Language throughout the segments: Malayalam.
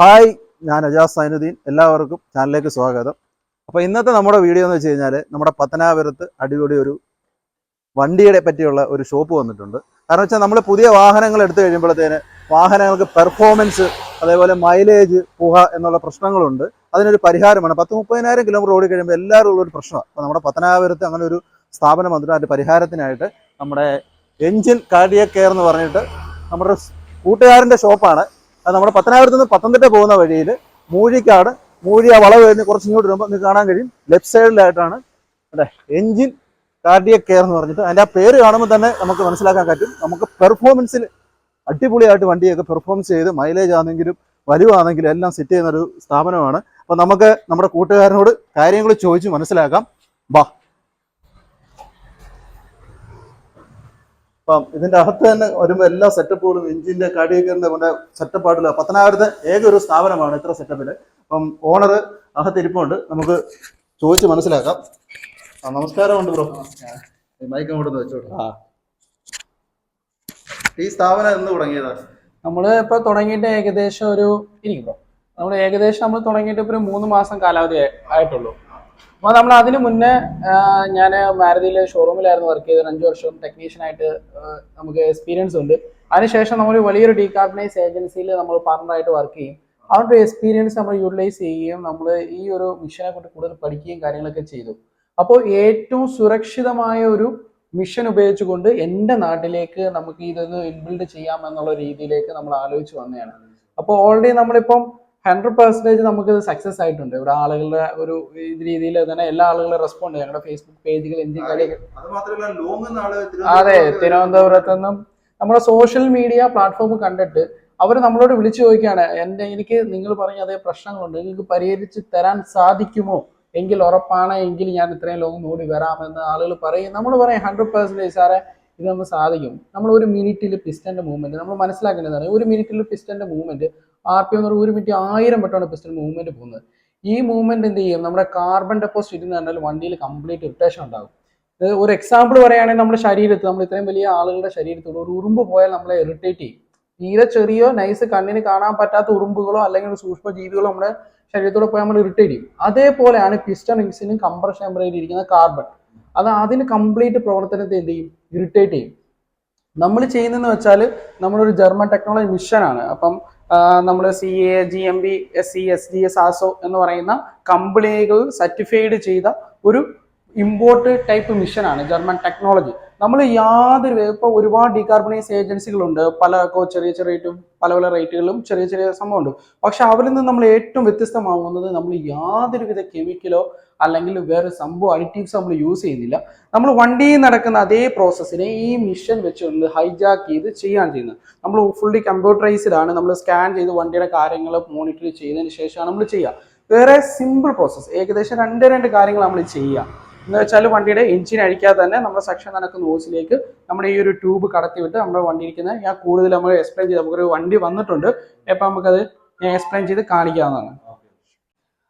ഹായ് ഞാൻ അജാസ് സൈനുദ്ദീൻ. എല്ലാവർക്കും ചാനലിലേക്ക് സ്വാഗതം. അപ്പോൾ ഇന്നത്തെ നമ്മുടെ വീഡിയോ എന്ന് വെച്ച് കഴിഞ്ഞാൽ നമ്മുടെ പത്തനാപുരത്ത് അടിപൊളി ഒരു വണ്ടിയുടെ പറ്റിയുള്ള ഒരു ഷോപ്പ് വന്നിട്ടുണ്ട്. കാരണം വെച്ചാൽ നമ്മൾ പുതിയ വാഹനങ്ങൾ എടുത്തു കഴിയുമ്പോഴത്തേന് വാഹനങ്ങൾക്ക് പെർഫോമൻസ് അതേപോലെ മൈലേജ് പുക എന്നുള്ള പ്രശ്നങ്ങളുണ്ട്. അതിനൊരു പരിഹാരമാണ്. പത്ത് മുപ്പതിനായിരം കിലോമീറ്റർ ഓടി കഴിയുമ്പോൾ എല്ലാവരും ഉള്ളൊരു പ്രശ്നമാണ്. അപ്പോൾ നമ്മുടെ പത്തനാപുരത്ത് അങ്ങനെ ഒരു സ്ഥാപനം വന്നിട്ട് അതിന്റെ പരിഹാരത്തിനായിട്ട് നമ്മുടെ എൻജിൻ കാർഡിയ കെയർ എന്ന് പറഞ്ഞിട്ട് നമ്മുടെ കൂട്ടുകാരന്റെ ഷോപ്പാണ് അത് നമ്മുടെ പത്തനാപുരത്ത് നിന്ന് പത്തനംതിട്ട പോകുന്ന വഴിയിൽ മൂഴിക്കാട് മൂഴി ആ വളവ് കഴിഞ്ഞ് കുറച്ച് ഇങ്ങോട്ട് വരുമ്പോൾ നിങ്ങൾക്ക് കാണാൻ കഴിയും. ലെഫ്റ്റ് സൈഡിലായിട്ടാണ് അല്ലെ എഞ്ചിൻ കാർഡിയക് കെയർ എന്ന് പറഞ്ഞിട്ട് അതിന്റെ ആ പേര് കാണുമ്പോൾ തന്നെ നമുക്ക് മനസ്സിലാക്കാൻ പറ്റും. നമുക്ക് പെർഫോമൻസിൽ അടിപൊളിയായിട്ട് വണ്ടിയൊക്കെ പെർഫോമൻസ് ചെയ്ത് മൈലേജ് ആണെങ്കിലും വലുവാണെങ്കിലും എല്ലാം സെറ്റ് ചെയ്യുന്ന ഒരു സ്ഥാപനമാണ്. അപ്പോൾ നമുക്ക് നമ്മുടെ കൂട്ടുകാരനോട് കാര്യങ്ങൾ ചോദിച്ച് മനസ്സിലാക്കാം. ബാ അപ്പം ഇതിന്റെ അകത്ത് തന്നെ വരുമ്പോൾ എല്ലാ സെറ്റപ്പുകളും എഞ്ചിന്റെ കാർഡിയക്കറിന്റെ സെറ്റപ്പായിട്ടുള്ള പത്തനാപുരത്തെ ഏക ഒരു സ്ഥാപനമാണ് ഇത്ര സെറ്റപ്പിൽ അപ്പം ഓണർ അകത്ത് ഇരിപ്പുണ്ട്. നമുക്ക് ചോദിച്ച് മനസ്സിലാക്കാം. ആ നമസ്കാരമുണ്ട് ബ്രോ മൈക്ക് അങ്ങോട്ട് വെച്ചോട്ടെ. ഈ സ്ഥാപനം എന്ന് തുടങ്ങിയതാ? നമ്മൾ ഇപ്പൊ തുടങ്ങിയിട്ട് ഏകദേശം ഒരു ഇരിക്കും നമ്മൾ ഏകദേശം നമ്മൾ തുടങ്ങിയിട്ട് ഇപ്പൊ ഒരു മൂന്ന് മാസം കാലാവധി ആയി- ആയിട്ടുള്ളൂ. അപ്പൊ നമ്മൾ അതിന് മുന്നേ ഞാൻ മാരുതിയിലെ ഷോറൂമിലായിരുന്നു വർക്ക് ചെയ്തത്. അഞ്ച് വർഷം ടെക്നീഷ്യനായിട്ട് നമുക്ക് എക്സ്പീരിയൻസ് ഉണ്ട്. അതിനുശേഷം നമ്മൾ വലിയൊരു ഡീകാർബണൈസ് ഏജൻസിയിൽ നമ്മൾ പാർട്ണറായിട്ട് വർക്ക് ചെയ്യും. അവരുടെ എക്സ്പീരിയൻസ് നമ്മൾ യൂട്ടിലൈസ് ചെയ്യുകയും നമ്മൾ ഈ ഒരു മിഷനെ കൊണ്ട് കൂടുതൽ പഠിക്കുകയും കാര്യങ്ങളൊക്കെ ചെയ്തു. അപ്പോൾ ഏറ്റവും സുരക്ഷിതമായ ഒരു മിഷൻ ഉപയോഗിച്ചുകൊണ്ട് എന്റെ നാട്ടിലേക്ക് നമുക്ക് ഇതൊന്ന് ഇൻബിൽഡ് ചെയ്യാം എന്നുള്ള രീതിയിലേക്ക് നമ്മൾ ആലോചിച്ച് വന്നതാണ്. അപ്പോൾ ഓൾറെഡി നമ്മളിപ്പം ഹൺഡ്രഡ് പെർസെന്റേജ് നമുക്ക് സക്സസ് ആയിട്ടുണ്ട്. ഇവിടെ ആളുകളുടെ ഒരു രീതിയിൽ തന്നെ എല്ലാ ആളുകളും റെസ്പോണ്ട് ഞങ്ങളുടെ ഫേസ്ബുക്ക് പേജുകൾ എന്തെങ്കിലും അത്. തിരുവനന്തപുരത്ത് നിന്നും നമ്മുടെ സോഷ്യൽ മീഡിയ പ്ലാറ്റ്ഫോം കണ്ടിട്ട് അവർ നമ്മളോട് വിളിച്ചു ചോദിക്കുകയാണ് എന്റെ എനിക്ക് നിങ്ങൾ പറഞ്ഞ അതേ പ്രശ്നങ്ങളുണ്ട്. നിങ്ങൾക്ക് പരിഹരിച്ച് തരാൻ സാധിക്കുമോ? എങ്കിൽ ഉറപ്പാണ്. എങ്കിൽ ഞാൻ ഇത്രയും ലോങ് ഓടി വരാമെന്ന് ആളുകൾ പറയും. നമ്മൾ പറയും ഹൺഡ്രഡ് പെർസെന്റേജ് സാറേ ഇത് നമ്മൾ സാധിക്കും. നമ്മൾ ഒരു മിനിറ്റിൽ പിസ്റ്റന്റെ മൂവ്മെന്റ് നമ്മൾ മനസ്സിലാക്കേണ്ടതാണ് ഒരു മിനിറ്റിൽ പിസ്റ്റന്റെ മൂവ്മെന്റ് ആർ പി എന്ന് പറഞ്ഞാൽ ഒരു മിനിറ്റ് ആയിരം വട്ടമാണ് പിസ്റ്റൻ മൂവ്മെന്റ് പോകുന്നത്. ഈ മൂവ്മെന്റ് എന്ത് ചെയ്യും? നമ്മുടെ കാർബൺ ഡെപ്പോസിറ്റ് എന്ന് പറഞ്ഞാൽ വണ്ടിയിൽ കംപ്ലീറ്റ് ഇറിറ്റേഷൻ ഉണ്ടാകും. ഒരു എക്സാമ്പിൾ പറയുകയാണെങ്കിൽ നമ്മുടെ ശരീരത്ത് നമ്മൾ ഇത്രയും വലിയ ആളുകളുടെ ശരീരത്തോട് ഒരു ഉറുമ്പ് പോയാൽ നമ്മളെ ഇറിറ്റേറ്റ് ചെയ്യും. തീരെ ചെറിയോ നൈസ് കണ്ണിന് കാണാൻ പറ്റാത്ത ഉറുമ്പുകളോ അല്ലെങ്കിൽ സൂക്ഷ്മ ജീവികളോ നമ്മുടെ ശരീരത്തോടെ പോയാൽ നമ്മൾ ഇറിറ്റേറ്റ് ചെയ്യും. അതേപോലെയാണ് പിസ്റ്റൺ എക്സിനും കംപ്രഷൻ ചേമ്പറയിൽ ഇരിക്കുന്ന കാർബൺ അത് അതിന് കംപ്ലീറ്റ് പ്രവർത്തനത്തെ എന്ത് ചെയ്യും? ഇറിറ്റേറ്റ് ചെയ്യും. നമ്മൾ ചെയ്യുന്നതെന്ന് വെച്ചാൽ നമ്മളൊരു ജർമ്മൻ ടെക്നോളജി മിഷനാണ് അപ്പം നമ്മൾ C A G M B S C S D S ആസോ എന്ന് പറയുന്ന കമ്പനികൾ സർട്ടിഫൈഡ് ചെയ്ത ഒരു ഇമ്പോർട്ട് ടൈപ്പ് മിഷനാണ് ജർമ്മൻ ടെക്നോളജി നമ്മൾ യാതൊരു ഇപ്പോൾ ഒരുപാട് ഡീകാർബണൈസ് ഏജൻസികളുണ്ട് പല ചെറിയ ചെറിയ പല പല റേറ്റുകളും ചെറിയ ചെറിയ സംഭവമുണ്ട്. പക്ഷെ അവരിൽ നിന്ന് നമ്മൾ ഏറ്റവും വ്യത്യസ്തമാവുന്നത് നമ്മൾ യാതൊരുവിധ കെമിക്കലോ അല്ലെങ്കിൽ വേറെ സംഭവം അഡിറ്റീവ്സ് നമ്മൾ യൂസ് ചെയ്യുന്നില്ല. നമ്മൾ വണ്ടിയിൽ നടക്കുന്ന അതേ പ്രോസസ്സിനെ ഈ മിഷൻ വെച്ചുകൊണ്ട് ഹൈജാക്ക് ചെയ്ത് ചെയ്യാൻ ചെയ്യുന്നത്. നമ്മൾ ഫുള്ളി കമ്പ്യൂട്ടറൈസ്ഡ് ആണ്. നമ്മൾ സ്കാൻ ചെയ്ത് വണ്ടിയുടെ കാര്യങ്ങൾ മോണിറ്റർ ചെയ്തതിന് ശേഷമാണ് നമ്മൾ ചെയ്യുക. വേറെ സിമ്പിൾ പ്രോസസ്സ് ഏകദേശം രണ്ട് രണ്ട് കാര്യങ്ങൾ നമ്മൾ ചെയ്യുക. എന്ന് വെച്ചാൽ വണ്ടിയുടെ എഞ്ചിൻ അഴിക്കാതെ തന്നെ നമ്മുടെ സെക്ഷൻ നടക്കുന്ന ഓസിലേക്ക് നമ്മുടെ ഈ ഒരു ട്യൂബ് കടത്തി വിട്ട് നമ്മുടെ വണ്ടി ഇരിക്കുന്ന ഞാൻ കൂടുതൽ നമ്മൾ എക്സ്പ്ലെയിൻ ചെയ്ത് നമുക്കൊരു വണ്ടി വന്നിട്ടുണ്ട്. ഇപ്പം നമുക്കത് ഞാൻ എക്സ്പ്ലെയിൻ ചെയ്ത് കാണിക്കാവുന്നതാണ്.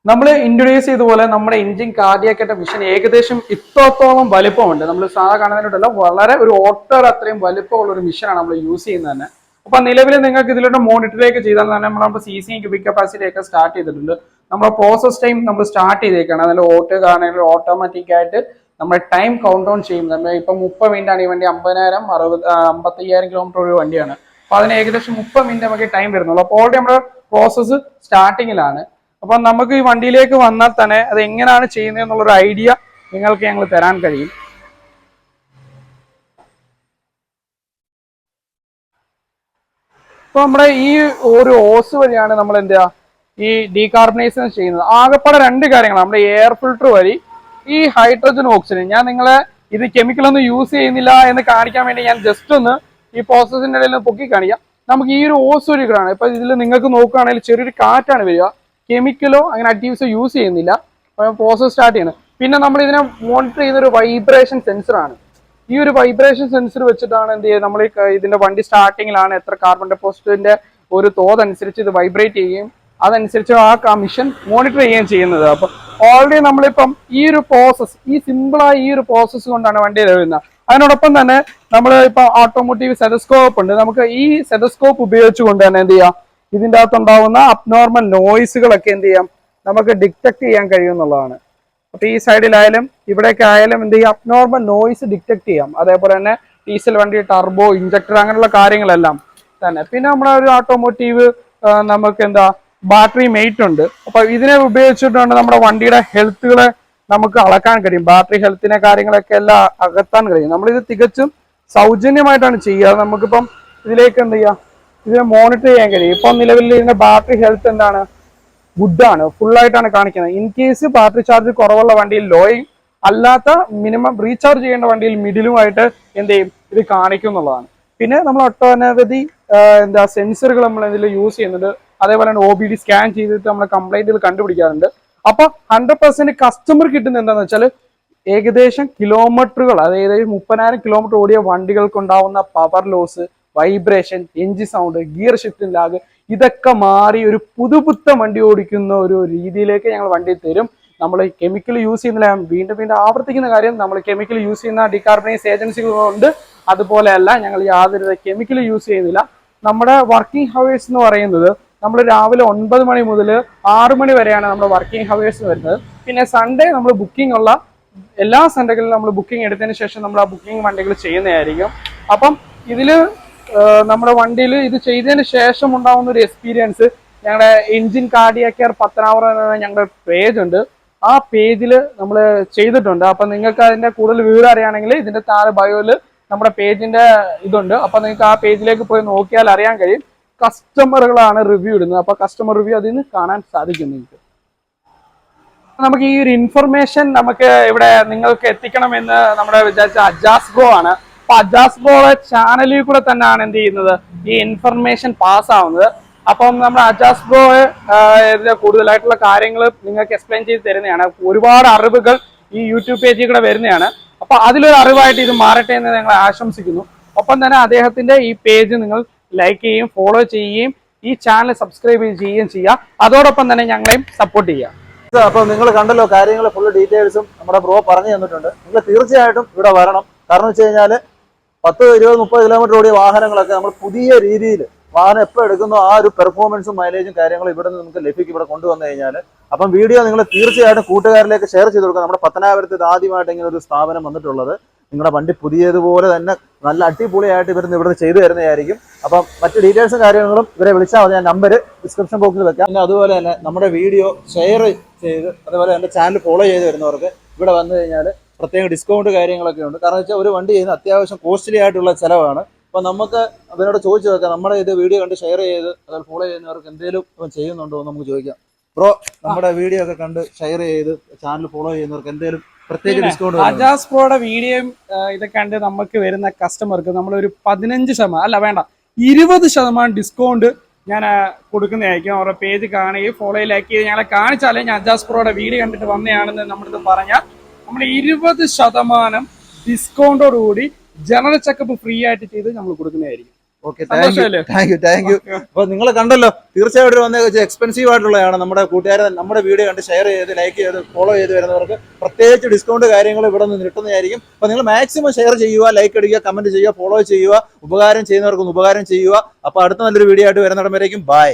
നമ്മൾ ഇൻട്രൊഡ്യൂസ് ചെയ്ത പോലെ നമ്മുടെ എഞ്ചിൻ കാർഡിയാക്കേറ്റ മിഷൻ ഏകദേശം ഇത്രത്തോളം വലിപ്പമുണ്ട്. നമ്മൾ സാധാ കാണുന്നതിനോടല്ല വളരെ ഒരു ഓട്ടർ അത്രയും വലിപ്പമുള്ള ഒരു മിഷനാണ് നമ്മൾ യൂസ് ചെയ്യുന്നത് തന്നെ. അപ്പൊ നിലവിൽ നിങ്ങൾക്ക് ഇതിലൂടെ മോണിറ്ററിലേക്ക് ചെയ്താൽ തന്നെ നമ്മൾ സി സി ക്യൂബിക് കപ്പാസിറ്റി ഒക്കെ സ്റ്റാർട്ട് ചെയ്തിട്ടുണ്ട്. നമ്മുടെ പ്രോസസ് ടൈം നമ്മൾ സ്റ്റാർട്ട് ചെയ്തേക്കാണ്. അതിൽ ഓട്ടോ കാണുകയാണെങ്കിൽ ഓട്ടോമാറ്റിക് ആയിട്ട് നമ്മൾ ടൈം കൗണ്ട് ഡൗൺ ചെയ്യും നമ്മൾ ഇപ്പം മുപ്പത് മിനിറ്റ് ആണ് ഈ വണ്ടി അമ്പതിനായിരം അറുപത് അമ്പത്തയ്യായിരം കിലോമീറ്റർ ഒരു വണ്ടിയാണ്. അപ്പോൾ അതിന് ഏകദേശം മുപ്പത് മിനിറ്റ് നമുക്ക് ടൈം വരുന്നുള്ളൂ. അപ്പോൾ ഓൾറെഡി നമ്മുടെ പ്രോസസ്സ് സ്റ്റാർട്ടിങ്ങിലാണ് അപ്പോൾ നമുക്ക് ഈ വണ്ടിയിലേക്ക് വന്നാൽ തന്നെ അത് എങ്ങനെയാണ് ചെയ്യുന്നത് എന്നുള്ളൊരു ഐഡിയ നിങ്ങൾക്ക് ഞങ്ങൾ തരാൻ കഴിയും. ഇപ്പൊ നമ്മുടെ ഈ ഒരു ഓസ് വഴിയാണ് നമ്മൾ എന്താ ഈ ഡീകാർബണൈസേഷൻ ചെയ്യുന്നത്. ആകെപ്പാടെ രണ്ട് കാര്യങ്ങൾ നമ്മുടെ എയർ ഫിൽട്ടർ വഴി ഈ ഹൈഡ്രജൻ ഓക്സിജൻ ഞാൻ നിങ്ങളെ ഇത് കെമിക്കൽ ഒന്നും യൂസ് ചെയ്യുന്നില്ല എന്ന് കാണിക്കാൻ വേണ്ടി ഞാൻ ജസ്റ്റ് ഒന്ന് ഈ പ്രോസസ്സിന്റെ ഇടയിൽ പൊക്കി കാണിക്കാം. നമുക്ക് ഈ ഒരു ഓസ് വഴികളാണ് ഇപ്പൊ ഇതിൽ നിങ്ങൾക്ക് നോക്കുകയാണെങ്കിൽ ചെറിയൊരു കാറ്റാണ് വരിക. കെമിക്കലോ അങ്ങനെ അഡീവ്സോ യൂസ് ചെയ്യുന്നില്ല. പ്രോസസ് സ്റ്റാർട്ട് ചെയ്യണം. പിന്നെ നമ്മൾ ഇതിനെ മോണിറ്റർ ചെയ്യുന്ന ഒരു വൈബ്രേഷൻ സെൻസറാണ് ഈ ഒരു വൈബ്രേഷൻ സെൻസർ വെച്ചിട്ടാണ് എന്ത് ചെയ്യുക? നമ്മൾ ഇതിന്റെ വണ്ടി സ്റ്റാർട്ടിങ്ങിലാണ് എത്ര കാർബൺ ഡെപ്പോസിറ്റിന്റെ ഒരു തോതനുസരിച്ച് ഇത് വൈബ്രേറ്റ് ചെയ്യുകയും അതനുസരിച്ച് ആ കമ്മീഷൻ മോണിറ്റർ ചെയ്യുകയും ചെയ്യുന്നത്. അപ്പൊ ഓൾറെഡി നമ്മളിപ്പം ഈ ഒരു പ്രോസസ് ഈ സിമ്പിളായ ഈ ഒരു പ്രോസസ്സ് കൊണ്ടാണ് വണ്ടി വരുന്നത് അതിനോടൊപ്പം തന്നെ നമ്മൾ ഇപ്പൊ ഓട്ടോമോട്ടീവ് സെതസ്കോപ്പ് ഉണ്ട്. നമുക്ക് ഈ സെതസ്കോപ്പ് ഉപയോഗിച്ചുകൊണ്ട് തന്നെ എന്ത് ചെയ്യാം? ഇതിന്റെ അകത്തുണ്ടാവുന്ന അബ്നോർമൽ നോയിസുകളൊക്കെ എന്ത് ചെയ്യാം? നമുക്ക് ഡിറ്റക്ട് ചെയ്യാൻ കഴിയും എന്നുള്ളതാണ്. അപ്പൊ ഈ സൈഡിലായാലും ഇവിടെയൊക്കെ ആയാലും എന്ത് ചെയ്യാം? അബ്നോർമൽ നോയിസ് ഡിറ്റക്ട് ചെയ്യാം. അതേപോലെ തന്നെ ഡീസൽ വണ്ടി ടർബോ ഇഞ്ചക്ടർ അങ്ങനെയുള്ള കാര്യങ്ങളെല്ലാം തന്നെ. പിന്നെ നമ്മുടെ ഒരു ഓട്ടോമോട്ടീവ് നമുക്ക് എന്താ ബാറ്ററി മെയ്റ്റ് ഉണ്ട്. അപ്പൊ ഇതിനെ ഉപയോഗിച്ചിട്ടുണ്ട് നമ്മുടെ വണ്ടിയുടെ ഹെൽത്തുകളെ നമുക്ക് അളക്കാൻ കഴിയും. ബാറ്ററി ഹെൽത്തിനെ കാര്യങ്ങളൊക്കെ എല്ലാം അകത്താൻ കഴിയും. നമ്മളിത് തികച്ചും സൗജന്യമായിട്ടാണ് ചെയ്യുക. നമുക്കിപ്പം ഇതിലേക്ക് എന്ത് ചെയ്യാം? ഇതിനെ മോണിറ്റർ ചെയ്യാൻ കഴിയും. ഇപ്പം നിലവിൽ ഇതിന്റെ ബാറ്ററി ഹെൽത്ത് എന്താണ്? ഗുഡാണ് ആയിട്ടാണ് കാണിക്കുന്നത്. ഇൻ കേസ് ബാറ്ററി ചാർജ് കുറവുള്ള വണ്ടിയിൽ ലോയും അല്ലാത്ത മിനിമം റീചാർജ് ചെയ്യേണ്ട വണ്ടിയിൽ മിഡിലുമായിട്ട് എന്ത് ചെയ്യും? ഇത് കാണിക്കും എന്നുള്ളതാണ്. പിന്നെ നമ്മൾ ഒട്ടനവധി എന്താ സെൻസറുകൾ നമ്മൾ ഇതിൽ യൂസ് ചെയ്യുന്നുണ്ട്. അതേപോലെ തന്നെ ഒ ബി ഡി സ്കാൻ ചെയ്തിട്ട് നമ്മൾ കംപ്ലൈന്റുകൾ കണ്ടുപിടിക്കാറുണ്ട്. അപ്പൊ ഹൺഡ്രഡ് പെർസെന്റ് കസ്റ്റമർ കിട്ടുന്ന എന്താണെന്ന് വെച്ചാൽ ഏകദേശം കിലോമീറ്ററുകൾ അതായത് മുപ്പതിനായിരം കിലോമീറ്റർ ഓടിയ വണ്ടികൾക്ക് വണ്ടികൾക്കുണ്ടാവുന്ന power loss vibration engine sound gear shifting lag ഇതൊക്കെ മാറി ഒരു പുതുപുത്ത വണ്ടി ഓടിക്കുന്ന ഒരു രീതിയിലേക്ക് ഞങ്ങൾ വണ്ടി തരും. നമ്മൾ കെമിക്കൽ യൂസ് ചെയ്യുന്നില്ല വീണ്ടും വീണ്ടും ആവർത്തിക്കുന്ന കാര്യം നമ്മൾ കെമിക്കൽ യൂസ് ചെയ്യുന്ന ഡികാർബണൈസ് ഏജൻസികളുണ്ട് അതുപോലെയല്ല ഞങ്ങൾ യാതൊരു കെമിക്കൽ യൂസ് ചെയ്യുന്നില്ല. നമ്മുടെ വർക്കിംഗ് ഹവേഴ്സ് എന്ന് പറയുന്നത് നമ്മൾ രാവിലെ ഒൻപത് മണി മുതൽ ആറു മണി വരെയാണ് നമ്മുടെ വർക്കിംഗ് ഹവേഴ്സ് വരുന്നത്. പിന്നെ സൺഡേ നമ്മൾ ബുക്കിംഗ് ഉള്ള എല്ലാ സൺഡേകളിലും നമ്മൾ ബുക്കിംഗ് എടുത്തതിന് ശേഷം നമ്മൾ ആ ബുക്കിംഗ് വണ്ടികൾ ചെയ്യുന്നതായിരിക്കും. അപ്പം ഇതിൽ നമ്മുടെ വണ്ടിയിൽ ഇത് ചെയ്തതിന് ശേഷം ഉണ്ടാകുന്ന ഒരു എക്സ്പീരിയൻസ് ഞങ്ങളുടെ എൻജിൻ കാർഡിയ കെയർ പത്തനാവർ എന്ന ഞങ്ങളുടെ പേജ് ഉണ്ട്. ആ പേജിൽ നമ്മൾ ചെയ്തിട്ടുണ്ട്. അപ്പം നിങ്ങൾക്ക് അതിന്റെ കൂടുതൽ വിവരം അറിയുകയാണെങ്കിൽ ഇതിന്റെ താഴെ ബയോയിൽ നമ്മുടെ പേജിന്റെ ഇതുണ്ട്. അപ്പം നിങ്ങൾക്ക് ആ പേജിലേക്ക് പോയി നോക്കിയാൽ അറിയാൻ കഴിയും. കസ്റ്റമറുകളാണ് റിവ്യൂ ഇടുന്നത്. അപ്പൊ കസ്റ്റമർ റിവ്യൂ അതിൽ നിന്ന് കാണാൻ സാധിക്കും നിങ്ങൾക്ക് നമുക്ക് ഈ ഒരു ഇൻഫർമേഷൻ നമുക്ക് ഇവിടെ നിങ്ങൾക്ക് എത്തിക്കണമെന്ന് നമ്മുടെ വിചാരിച്ച അജാസ് ബ്രോ ആണ്. അപ്പൊ അജാസ് ബ്രോയുടെ ചാനലിൽ കൂടെ തന്നെയാണ് എന്ത് ചെയ്യുന്നത്? ഈ ഇൻഫർമേഷൻ പാസ് ആവുന്നത്. അപ്പം നമ്മുടെ അജാസ് ബ്രോ ഇതിന്റെ കൂടുതലായിട്ടുള്ള കാര്യങ്ങൾ നിങ്ങൾക്ക് എക്സ്പ്ലെയിൻ ചെയ്ത് തരുന്നതാണ്. ഒരുപാട് അറിവുകൾ ഈ യൂട്യൂബ് പേജിൽ കൂടെ വരുന്നതാണ്. അപ്പൊ അതിലൊരു അറിവായിട്ട് ഇത് മാറട്ടെ എന്ന് ഞങ്ങൾ ആശംസിക്കുന്നു. ഒപ്പം തന്നെ അദ്ദേഹത്തിന്റെ ഈ പേജ് നിങ്ങൾ ലൈക്ക് ചെയ്യുകയും ഫോളോ ചെയ്യുകയും ഈ ചാനൽ സബ്സ്ക്രൈബ് ചെയ്യുകയും ചെയ്യുക. അതോടൊപ്പം തന്നെ ഞങ്ങളെയും സപ്പോർട്ട് ചെയ്യുക. അപ്പൊ നിങ്ങൾ കണ്ടല്ലോ കാര്യങ്ങൾ ഫുൾ ഡീറ്റെയിൽസും നമ്മുടെ ബ്രോ പറഞ്ഞു തന്നിട്ടുണ്ട്. നിങ്ങൾ തീർച്ചയായിട്ടും ഇവിടെ വരണം. കാരണം വെച്ച് കഴിഞ്ഞാൽ പത്ത് ഇരുപത് മുപ്പത് കിലോമീറ്റർ ഓടിയ വാഹനങ്ങളൊക്കെ നമ്മൾ പുതിയ രീതിയിൽ വാഹനം എപ്പോൾ എടുക്കുന്നോ ആ ഒരു പെർഫോമൻസും മൈലേജും കാര്യങ്ങളും ഇവിടെ നിന്ന് നമുക്ക് ലഭിക്കും ഇവിടെ കൊണ്ടുവന്നു കഴിഞ്ഞാൽ അപ്പം വീഡിയോ നിങ്ങൾ തീർച്ചയായിട്ടും കൂട്ടുകാരിലേക്ക് ഷെയർ ചെയ്ത് കൊടുക്കുക. നമ്മുടെ പത്തനാപുരത്ത് ആദ്യമായിട്ട് ഇങ്ങനെ ഒരു സ്ഥാപനം വന്നിട്ടുള്ളത്. നിങ്ങളുടെ വണ്ടി പുതിയതുപോലെ തന്നെ നല്ല അടിപൊളിയായിട്ട് ഇവരുന്ന് ഇവിടുന്ന് ചെയ്തു തരുന്നതായിരിക്കും. അപ്പം മറ്റ് ഡീറ്റെയിൽസും കാര്യങ്ങളും ഇവരെ വിളിച്ചാൽ മതി. ഞാൻ നമ്പർ ഡിസ്ക്രിപ്ഷൻ ബോക്സിൽ വെക്കാം. പിന്നെ അതുപോലെ തന്നെ നമ്മുടെ വീഡിയോ ഷെയർ ചെയ്ത് അതുപോലെ എന്റെ ചാനൽ ഫോളോ ചെയ്ത് വരുന്നവർക്ക് ഇവിടെ വന്നു കഴിഞ്ഞാൽ പ്രത്യേക ഡിസ്കൗണ്ട് കാര്യങ്ങളൊക്കെ ഉണ്ട്. കാരണം വെച്ചാൽ ഒരു വണ്ടി ചെയ്യുന്ന അത്യാവശ്യം കോസ്റ്റ്ലി ആയിട്ടുള്ള ചിലവാണ്. അപ്പം നമുക്ക് അവരോട് ചോദിച്ചു നോക്കാം. നമ്മുടെ ഇത് വീഡിയോ കണ്ട് ഷെയർ ചെയ്ത് അതുപോലെ ഫോളോ ചെയ്യുന്നവർക്ക് എന്തെങ്കിലും ചെയ്യുന്നുണ്ടോ എന്ന് നമുക്ക് ചോദിക്കാം. ബ്രോ നമ്മുടെ വീഡിയോ ഒക്കെ കണ്ട് ഷെയർ ചെയ്ത് ചാനൽ ഫോളോ ചെയ്യുന്നവർക്ക് എന്തെങ്കിലും പ്രത്യേക ഡിസ്കൗണ്ട് അജാസ് പ്രോയുടെ വീഡിയോയും ഇതൊക്കെ കണ്ട് നമുക്ക് വരുന്ന കസ്റ്റമർക്ക് നമ്മൾ ഒരു പതിനഞ്ച് ശതമാനം അല്ല വേണ്ട ഇരുപത് ശതമാനം ഡിസ്കൗണ്ട് ഞാൻ കൊടുക്കുന്നതായിരിക്കും അവരുടെ പേജ് കാണുകയും ഫോളോയിൽ ലൈക്ക് ചെയ്ത് ഞങ്ങളെ കാണിച്ചാലേ ഞാൻ അജാസ് പ്രോയുടെ വീഡിയോ കണ്ടിട്ട് വന്നതാണെന്ന് നമ്മളിത് പറഞ്ഞാൽ നമ്മൾ ഇരുപത് ശതമാനം ഡിസ്കൗണ്ടോടുകൂടി ജനറൽ ചെക്കപ്പ് ഫ്രീ ആയിട്ട് ചെയ്ത് നമ്മൾ കൊടുക്കുന്നതായിരിക്കും. Okay thank you thank you thank you അപ്പൊ നിങ്ങൾ കണ്ടല്ലോ തീർച്ചയായിട്ടും വന്ന എക്സ്പെൻസീവ് ആയിട്ടുള്ളതാണ്. നമ്മുടെ കൂട്ടുകാരെ നമ്മുടെ വീഡിയോ കണ്ട് ഷെയർ ചെയ്ത് ലൈക്ക് ചെയ്ത് ഫോളോ ചെയ്ത് വരുന്നവർക്ക് പ്രത്യേകിച്ച് ഡിസ്കൗണ്ട് കാര്യങ്ങൾ ഇവിടെ നിന്ന് കിട്ടുന്നതായിരിക്കും. അപ്പൊ നിങ്ങൾ മാക്സിമം ഷെയർ ചെയ്യുക ലൈക്ക് അടിക്കുക കമന്റ് ചെയ്യുക ഫോളോ ചെയ്യുക ഉപകാരം ചെയ്യുന്നവർക്കൊന്ന് ഉപകാരം ചെയ്യുക. അപ്പൊ അടുത്ത നല്ലൊരു വീഡിയോ ആയിട്ട് വരുന്നിടം വരേക്കും. ബൈ